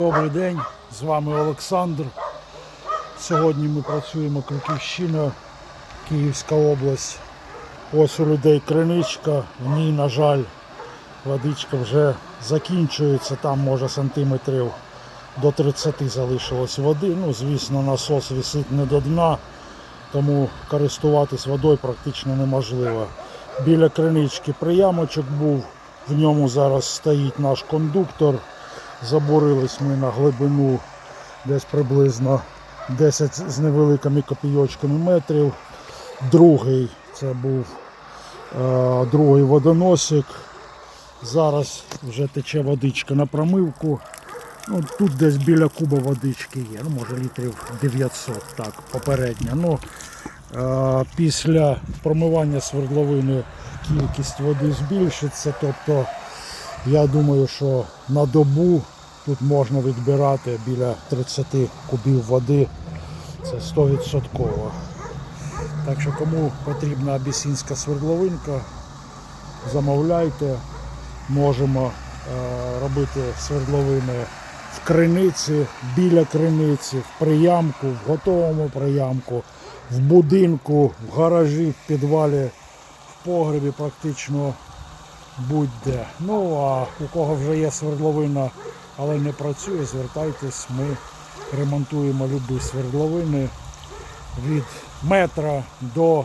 Добрий день, з вами Олександр. Сьогодні ми працюємо Криківщина, Київська область. Ось у людей криничка, в ній, на жаль, водичка вже закінчується, там може сантиметрів до 30 залишилось води. Ну, звісно, насос висить не до дна, тому користуватись водою практично неможливо. Біля кринички приямочок був, в ньому зараз стоїть наш кондуктор. Забурились ми на глибину десь приблизно 10 з невеликими копійочками метрів. Другий це був е, другий водоносик. Зараз вже тече водичка на промивку. Ну, тут десь біля куба водички є, ну може літрів 900, так, попередня. Ну, е, після промивання свердловини кількість води збільшиться. Тобто я думаю, що на добу тут можна відбирати біля 30 кубів води. Це 100%. Так що кому потрібна абісінська свердловинка, замовляйте. Можемо е, робити свердловини в криниці, біля криниці, в приямку, в готовому приямку, в будинку, в гаражі, в підвалі, в погребі практично будь-де. Ну а у кого вже є свердловина, але не працює, звертайтесь, ми ремонтуємо любі свердловини від метра до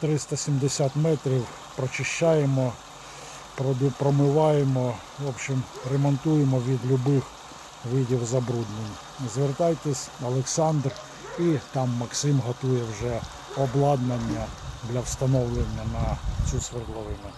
370 метрів, прочищаємо, промиваємо, в общем, ремонтуємо від любих видів забруднень. Звертайтесь, Олександр, і там Максим готує вже обладнання для встановлення на цю свердловину.